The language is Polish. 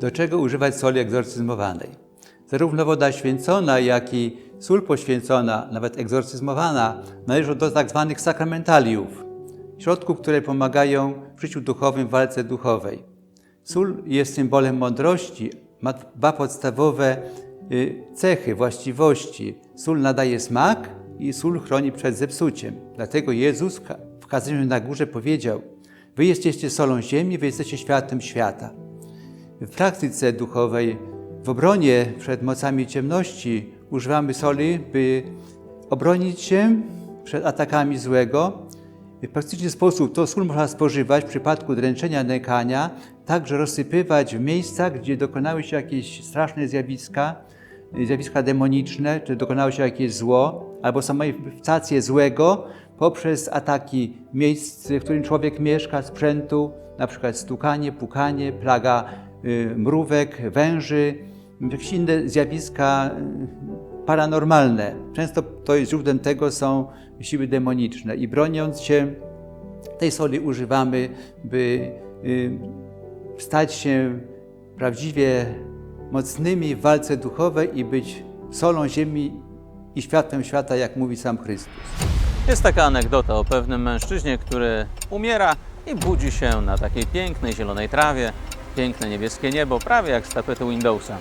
Do czego używać soli egzorcyzmowanej? Zarówno woda święcona, jak i sól poświęcona, nawet egzorcyzmowana, należą do tak zwanych sakramentaliów, środków, które pomagają w życiu duchowym, w walce duchowej. Sól jest symbolem mądrości, ma dwa podstawowe y, cechy, właściwości. Sól nadaje smak i sól chroni przed zepsuciem. Dlatego Jezus w ka- w kazaniu na górze powiedział: Wy jesteście solą ziemi, wy jesteście światłem świata. W praktyce duchowej, w obronie przed mocami ciemności używamy soli, by obronić się przed atakami złego. W praktyczny sposób to sól można spożywać w przypadku dręczenia, nękania, także rozsypywać w miejscach, gdzie dokonały się jakieś straszne zjawiska, zjawiska demoniczne, czy dokonało się jakieś zło, albo manifestacje złego poprzez ataki miejsc, w którym człowiek mieszka, sprzętu, na przykład stukanie, pukanie, plaga mrówek, węży, jakieś inne zjawiska y, paranormalne. Często to jest źródłem tego są siły demoniczne i broniąc się tej soli używamy, by y, stać się prawdziwie mocnymi w walce duchowej i być solą ziemi i światłem świata, jak mówi sam Chrystus. Jest taka anegdota o pewnym mężczyźnie, który umiera i budzi się na takiej pięknej zielonej trawie, piękne niebieskie niebo, prawie jak z tapety Windowsa.